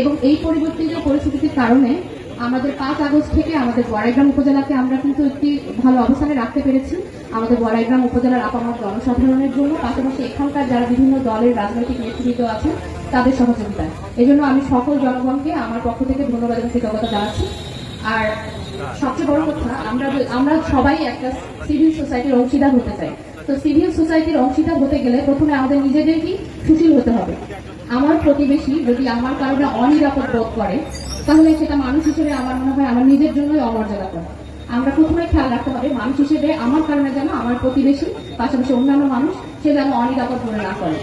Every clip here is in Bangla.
এবং এই পরিবর্তিত পরিস্থিতির কারণে আমাদের পাঁচ আগস্ট থেকে আমাদের বড়াইগ্রাম উপজেলাকে আমরা কিন্তু একটি ভালো অবস্থানে রাখতে পেরেছি। আমাদের বড়াইগ্রাম উপজেলার আপামর জনসাধারণের জন্য, পাশাপাশি এখানকার যারা বিভিন্ন দলের রাজনৈতিক নেতৃত্ব আছেন, তাদের সহযোগিতায়। এই জন্য আমি সকল জনগণকে আমার পক্ষ থেকে ধন্যবাদ এবং কৃতজ্ঞতা জানাচ্ছি। আর সবচেয়ে বড় কথা, আমরা আমরা সবাই একটা সিভিল সোসাইটির অংশীদার হতে চাই। তো সিভিল সোসাইটির অংশীদার হতে গেলে প্রথমে আমাদের নিজেদেরকেই সুশীল হতে হবে। আমার প্রতিবেশী যদি আমার কারণে অনিরাপদ বোধ করে, তাহলে সেটা মানুষ হিসেবে আমার মনে হয় আমার নিজের জন্যই অমর্যাদা করে আমরা প্রথমে খেয়াল রাখতে হবে, মানুষ হিসেবে আমার কারণে যেন আমার প্রতিবেশী, পাশাপাশি অন্যান্য মানুষ, সে যেন অনিরাপদ মনে না করে।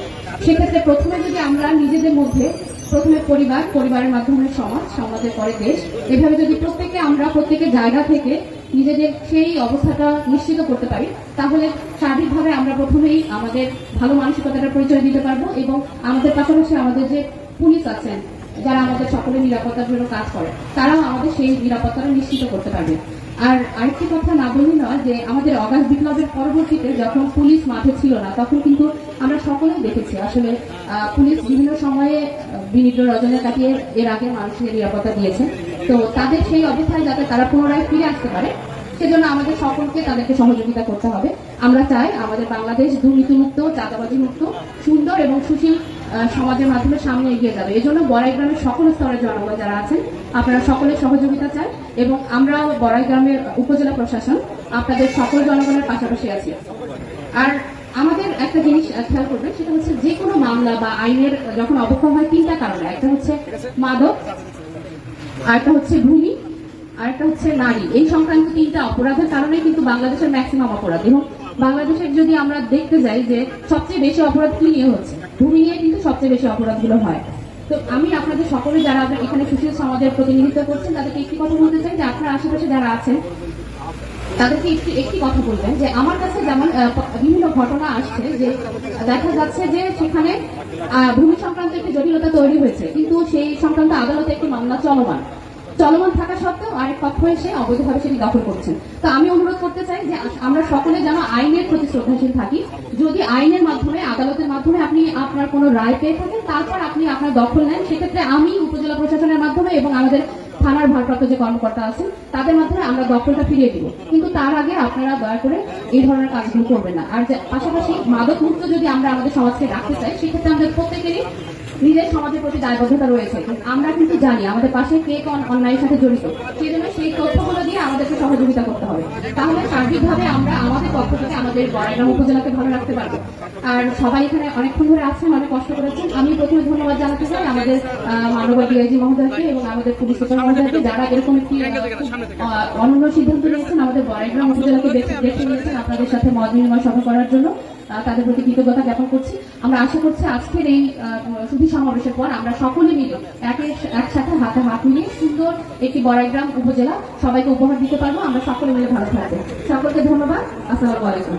সেক্ষেত্রে প্রথমে যদি আমরা নিজেদের মধ্যে, প্রথমে পরিবার, পরিবারের মাধ্যমে সমাজ, সমাজের পরে দেশ, এভাবে যদি প্রত্যেকে আমরা প্রত্যেকের জায়গা থেকে নিজেদের সেই অবস্থাটা নিশ্চিত করতে পারি, তাহলে সার্বিকভাবে আমরা প্রথমেই আমাদের ভালো মানসিকতাটার পরিচয় দিতে পারব এবং আমাদের পাশাপাশি আমাদের যে পুলিশ আছেন, যারা আমাদের সকলের নিরাপত্তার জন্য কাজ করে, তারাও আমাদের সেই নিরাপত্তাটা নিশ্চিত করতে পারবে। আর আরেকটি কথা না বলি নয় যে আমাদের অগাস্ট বিপ্লবের পরবর্তীতে যখন পুলিশ মাঠে ছিল না, তখন কিন্তু আমরা সকলেই দেখেছি আসলে পুলিশ বিভিন্ন সময়ে বিনিদ্র রজনে কাটিয়ে এর আগে মানুষের নিরাপত্তা দিয়েছে। তো তাদের সেই অবস্থায় যাতে তারা পুনরায় ফিরে আসতে পারে, সেজন্য আমাদের সকলকে তাদেরকে সহযোগিতা করতে হবে। আমরা চাই আমাদের বাংলাদেশ দুর্নীতিমুক্ত চাঁদাবাজি মুক্ত সুন্দর এবং সুশীল সমাজের মাধ্যমে সামনে এগিয়ে যাবে। এই জন্য বড়াই গ্রামের সকল স্তরের জনগণ যারা আছেন, আপনারা সকলের সহযোগিতা চাই এবং আমরা বড়াই গ্রামের উপজেলা প্রশাসন আপনাদের সকল জনগণের পাশাপাশি আছি। আর আমাদের একটা জিনিস খেয়াল করবেন, সেটা হচ্ছে যে কোনো মামলা বা আইনের যখন অবক্ষয় হয় তিনটা কারণে। একটা হচ্ছে মাদক আরেকটা হচ্ছে ভূমি আরেকটা হচ্ছে নারী। এই সংক্রান্ত তিনটা অপরাধের কারণে কিন্তু বাংলাদেশের ম্যাক্সিমাম অপরাধ। এবং বাংলাদেশের যদি আমরা দেখতে যাই যে সবচেয়ে বেশি অপরাধ কি নিয়ে হচ্ছে ভূমি নিয়ে কিন্তু সবচেয়ে বেশি অপরাধগুলো হয়। তো আমি আপনাদের সকলে যারা এখানে সুশীল সমাজের প্রতিনিধিত্ব করছেন, তাদেরকে একটি কথা বলতে চাই যে আপনার আশেপাশে যারা আছেন তাদেরকে একটি কথা বলবেন যে আমার কাছে যেমন বিভিন্ন ঘটনা আসছে যে দেখা যাচ্ছে যে সেখানে ভূমি সংক্রান্ত একটি জটিলতা তৈরি হয়েছে, কিন্তু সেই সংক্রান্ত আদালতে একটি মামলা চলমান। চলমান থাকা সত্ত্বেও আরেক পক্ষ এসে অবৈধভাবে সেটি দখল করছেন। তো আমি অনুরোধ করতে চাই যে আমরা সকলে যেন আইনের প্রতি শ্রদ্ধাশীল থাকি। যদি আইনের মাধ্যমে, আদালতের মাধ্যমে আপনি আপনার কোনো রায় পেয়ে থাকেন, তারপর আপনি আপনার দখল নেন, সেক্ষেত্রে আমি উপজেলা প্রশাসনের মাধ্যমে এবং আমাদের থানার ভারপ্রাপ্ত যে কর্মকর্তা আছেন, তাদের মাধ্যমে আমরা দখলটা ফিরিয়ে দিব। কিন্তু তার আগে আপনারা দয়া করে এই ধরনের কাজগুলো করবেন না। আর পাশাপাশি মাদক মুক্ত যদি আমরা আমাদের সমাজকে রাখতে চাই, সেক্ষেত্রে আমাদের প্রত্যেকেরই নিজের সমাজের প্রতি দায়বদ্ধতা রয়েছে। আমরা কিন্তু জানি আমাদের পাশে কে কোন অন্যায়ের সাথে জড়িত। সেই জন্য সেই তথ্যগুলো দিয়ে আমাদেরকে সহযোগিতা করতে হবে। তাহলে সার্বিকভাবে আমরা আমাদের পক্ষ থেকে আমাদের বড়াইগ্রাম উপজেলাকে ভালো রাখতে পারব। আর সবাই এখানে অনেকক্ষণ ধরে আছেন, অনেক কষ্ট করেছেন। আমি প্রথমে ধন্যবাদ জানাতে চাই আমাদের মাননীয় ডিআইজি মহোদয়কে এবং আমাদের পুলিশ সুপার যারা এরকম একটি অনন্য সিদ্ধান্ত নিয়েছেন আমাদের বড়াইগ্রাম উপজেলাকে বেছে নিয়েছেন আপনাদের সাথে মত বিনিময় সভা করার জন্য। তাদের প্রতি কৃতজ্ঞতা জ্ঞাপন করছি। আমরা আশা করছি আজকের এই সুধী সমাবেশের পর আমরা সকলে মিলে একে একসাথে হাতে হাত মিলিয়ে সুন্দর একটি বড়াইগ্রাম উপজেলা সবাইকে উপহার দিতে পারব। আমরা সকলে মিলে ভালো থাকব। সকলকে ধন্যবাদ। আসসালামু আলাইকুম।